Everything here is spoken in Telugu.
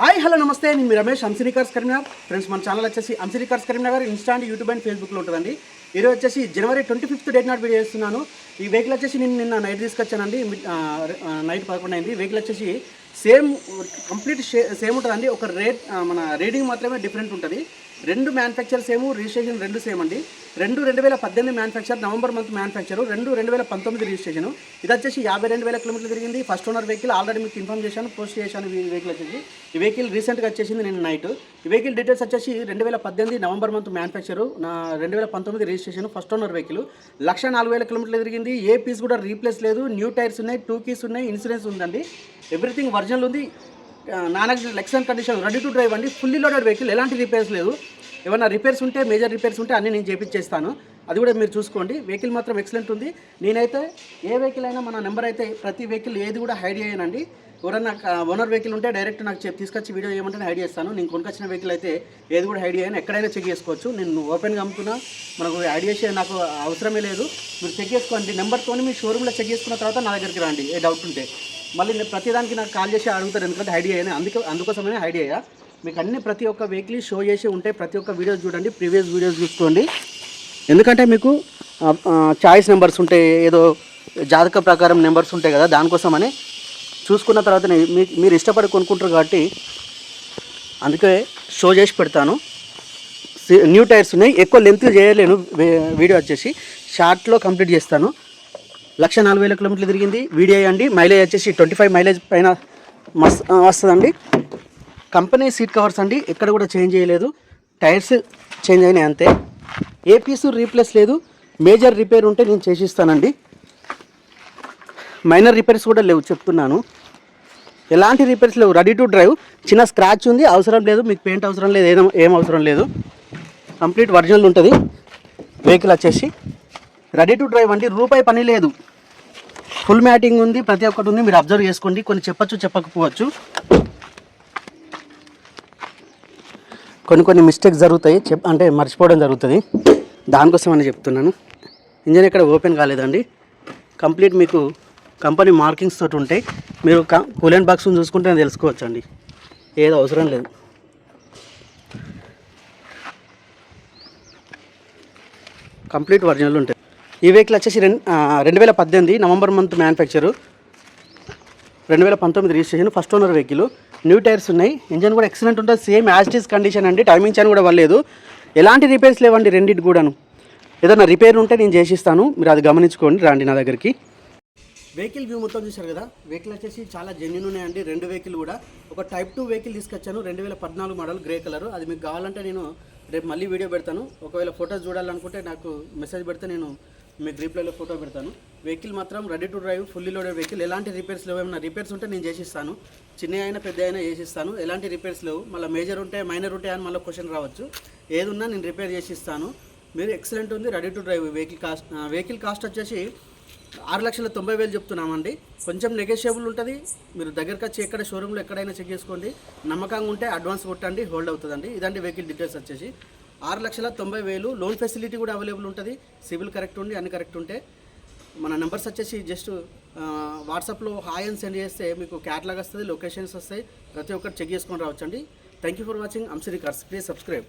హాయ్ హలో నమస్తే. నేను మీ రమేష్ అంసిని కరీంనగర్. ఫ్రెండ్స్ మన ఛానల్ వచ్చేసి Amsini cars Karimnagar Insta and YouTube and ఫేస్బుక్లో ఉంటుందండి. ఈరోజు వచ్చేసి జనవరి ట్వంటీ ఫిఫ్త్ డేట్ నాట్ వీడియో చేస్తున్నాను. ఈ వెహికల్ వచ్చేసి నేను నిన్న నైట్ తీసుకొచ్చానండి. నైట్ పదకొండు అయింది. వెహికల్ వచ్చేసి సేమ్ కంప్లీట్ సేమ్ ఉంటుందండి. ఒక రేట్ మన రీడింగ్ మాత్రమే డిఫరెంట్ ఉంటుంది. రెండు మ్యానుఫ్యాక్చర్ సేమ్ రిజిస్ట్రేషన్ రెండు సేమ్ అండి. రెండు రెండు వేల పద్దెనిమిది మ్యానుఫ్యాక్చర్ నవంబర్ మంత్ మ్యానుఫ్యాక్చర్ రెండు రెండు వేల పంతొమ్మిది రిజిస్ట్రేషన్. ఇది వచ్చేసి యాభై రెండు వేల కిలోమీటర్లు తిరిగింది. ఫస్ట్ ఓనర్ వెహికల్ ఆల్రెడీ మీకు ఇన్ఫామ్ చేశాను పోస్ట్ చేశాను ఈ వెహికల్ వచ్చేసి. ఈ వెహికల్ రీసెంట్గా వచ్చేసింది నేను నైట్. ఈ వెహికల్ డీటెయిల్స్ వచ్చేసి రెండు వేల పద్దెనిమిది నవంబర్ మంత్ మ్యానుఫ్యాక్చర్ నా రెండు వేల పంతొమ్మిది registration first owner vehicle. Lakh నాలుగు వేల కిలోమీటర్లు తిరిగింది. ఏ పీస్ కూడా రీప్లేస్ లేదు. న్యూ టైర్స్ ఉన్నాయి టూ కీస్ ఉన్నాయి ఇన్సూరెన్స్ ఉందండి. ఎవ్రీథింగ్ వర్జన్లు ఉంది. నానక్ లెక్సన్ కండిషన్ రెడీ టు డ్రైవ్ అండి. ఫుల్లీ లోడెడ్ వెహికల్ ఎలాంటి రిపేర్స్ లేదు. ఏమైనా రిపేర్స్ ఉంటే మేజర్ రిపేర్స్ ఉంటే అన్నీ నేను చేపించేస్తాను అది కూడా మీరు చూసుకోండి. వెహికల్ మాత్రం ఎక్సలెంట్ ఉంది. నేనైతే ఏ వెహికల్ అయినా మన నెంబర్ అయితే ప్రతి వెహికల్ ఏది కూడా హైడ్ చేయనండి. ఎవరైనా ఓనర్ వెహికల్ ఉంటే డైరెక్ట్ నాకు చెప్పి తీసుకొచ్చి వీడియో చేయమంటే హైడ్ చేస్తాను. నేను కొనుకొచ్చిన వెహికల్ అయితే ఏది కూడా హైడ్ చేయను. ఎక్కడైనా చెక్ చేసుకోవచ్చు. నేను ఓపెన్గా అమ్ముతున్నా. మనకు హైడ్ చేసే నాకు అవసరమే లేదు. మీరు చెక్ చేసుకోండి. నెంబర్తో మీ షోరూమ్లో చెక్ చేసుకున్న తర్వాత నా దగ్గరికి రండి. ఏ డౌట్ ఉంటే. మళ్ళీ నేను ప్రతిదానికి నాకు కాల్ చేసి అడుగుతారు ఎందుకంటే హైడ్ అయ్యాను అందుకే అందుకోసమే హైడ్ అయ్యా మీకు అన్ని ప్రతి ఒక్క వెహికల్ షో చేసి ఉంటాయి ప్రతి ఒక్క వీడియోస్ చూడండి ప్రీవియస్ వీడియోస్ చూసుకోండి. ఎందుకంటే మీకు చాయిస్ నెంబర్స్ ఉంటాయి ఏదో జాతక ప్రకారం నెంబర్స్ ఉంటాయి కదా దానికోసమని చూసుకున్న తర్వాత మీ మీరు ఇష్టపడి కొనుక్కుంటారు కాబట్టి అందుకే షో చేసి పెడతాను. సి- న్యూ టైర్స్ ఉన్నాయి ఎక్కువ లెంత్ చేయలేను వీడియో వచ్చేసి. షార్ట్లో కంప్లీట్ చేస్తాను. లక్ష నాలుగు వేల కిలోమీటర్లు తిరిగింది. వీడియో అండి మైలేజ్ వచ్చేసి ట్వంటీ ఫైవ్ మైలేజ్ పైన మస్ వస్తుందండి. కంపెనీ సీట్ కవర్స్ అండి. ఎక్కడ కూడా చేంజ్ చేయలేదు. టైర్స్ చేంజ్ అయినాయి అంతే. ఏ పీసు రీప్లేస్ లేదు. మేజర్ రిపేర్ ఉంటే నేను చేసిస్తానండి. మైనర్ రిపేర్స్ కూడా లేవు చెప్తున్నాను. ఎలాంటి రిపేర్స్ లేవు. Ready to drive. చిన్న స్క్రాచ్ ఉంది. అవసరం లేదు. మీకు పెయింట్ అవసరం లేదు. ఏదో ఏం అవసరం లేదు. కంప్లీట్ ఒరిజినల్ ఉంటుంది. వెహికల్ వచ్చేసి రెడీ టు డ్రైవ్ అండి. రూపాయి పని లేదు. ఫుల్ మ్యాటింగ్ ఉంది ప్రతి ఒక్కటి ఉంది మీరు అబ్జర్వ్ చేసుకోండి. కొన్ని చెప్పచ్చు చెప్పకపోవచ్చు. కొన్ని కొన్ని మిస్టేక్స్ జరుగుతాయి చెప్ అంటే మర్చిపోవడం జరుగుతుంది. దానికోసం అని చెప్తున్నాను. ఇంజన్ ఇక్కడ ఓపెన్ కాలేదండి. కంప్లీట్ మీకు కంపెనీ మార్కింగ్స్ తోటి ఉంటాయి మీరు కూలెంట్ బాక్స్ చూసుకుంటే తెలుసుకోవచ్చు అండి ఏదో అవసరం లేదు. కంప్లీట్ ఒరిజినల్ ఉంటాయి ఈ వెహికల్ వచ్చేసి రెండు రెండు వేల పద్దెనిమిది నవంబర్ మంత్ మ్యానుఫ్యాక్చరు రెండు వేల పంతొమ్మిది registration first owner vehicle new tyres ఉన్నాయి. ఇంజన్ కూడా ఎక్సలెంట్ ఉంటుంది. Same as it is condition అండి. టైమింగ్ చాన్ కూడా వల్లేదు ఎలాంటి రిపేర్స్ లేవండి రెండింటి కూడాను. ఏదైనా రిపేర్ ఉంటే నేను చేసిస్తాను. మీరు అది గమనించుకోండి రండి నా దగ్గరికి. వెహికల్ వ్యూ మొత్తం చూశారు కదా? వెహికల్ వచ్చేసి చాలా జెన్యున్ ఉన్నాయండి. రెండు వెహికల్ కూడా. ఒక టైప్ టూ వెహికల్ తీసుకొచ్చాను. రెండు వేల పద్నాలుగు మోడల్ గ్రే కలర్ అది మీకు కావాలంటే నేను రేపు మళ్ళీ వీడియో పెడతాను. ఒకవేళ ఫొటోస్ చూడాలనుకుంటే నాకు మెసేజ్ పెడితే నేను మీకు రీప్లేలో ఫోటో పెడతాను. వెహికల్ మాత్రం ready to drive fully loaded vehicle ఎలాంటి రిపేర్స్ లేవు? ఏమైనా రిపేర్స్ ఉంటే నేను చేసిస్తాను. చిన్న అయినా పెద్ద అయినా చేసిస్తాను. ఎలాంటి రిపేర్స్ లేవు? మళ్ళీ మేజర్ ఉంటే మైనర్ ఉంటే అని మళ్ళీ క్వశ్చన్ రావచ్చు. ఏదున్నా నేను రిపేర్ చేసిస్తాను. మీరు ఎక్సలెంట్ ఉంది ready to drive. Vehicle cost vehicle cost వచ్చేసి ఆరు లక్షల తొంభై వేలు చెప్తున్నామండి. కొంచెం నెగోషియబుల్ ఉంటుంది. మీరు దగ్గరకు వచ్చి ఎక్కడ షోరూంలో ఎక్కడైనా చెక్ చేసుకోండి. నమ్మకంగా ఉంటే అడ్వాన్స్ కొట్టండి హోల్డ్ అవుతుందండి. ఇదండి వెహికల్ డీటెయిల్స్ వచ్చేసి. ఆరు లక్షల తొంభై వేలు లోన్ ఫెసిలిటీ కూడా అవైలబుల్ ఉంటుంది. సివిల్ కరెక్ట్ ఉండి అన్ని కరెక్ట్ ఉంటే మన నెంబర్స్ వచ్చేసి జస్ట్ వాట్సాప్లో హాయ్ అని సెండ్ చేస్తే మీకు క్యాట్లాగ్ వస్తుంది లొకేషన్స్ వస్తాయి. ప్రతి ఒక్కటి చెక్ చేసుకొని రావచ్చండి. Thank you for watching. Amsri cars please subscribe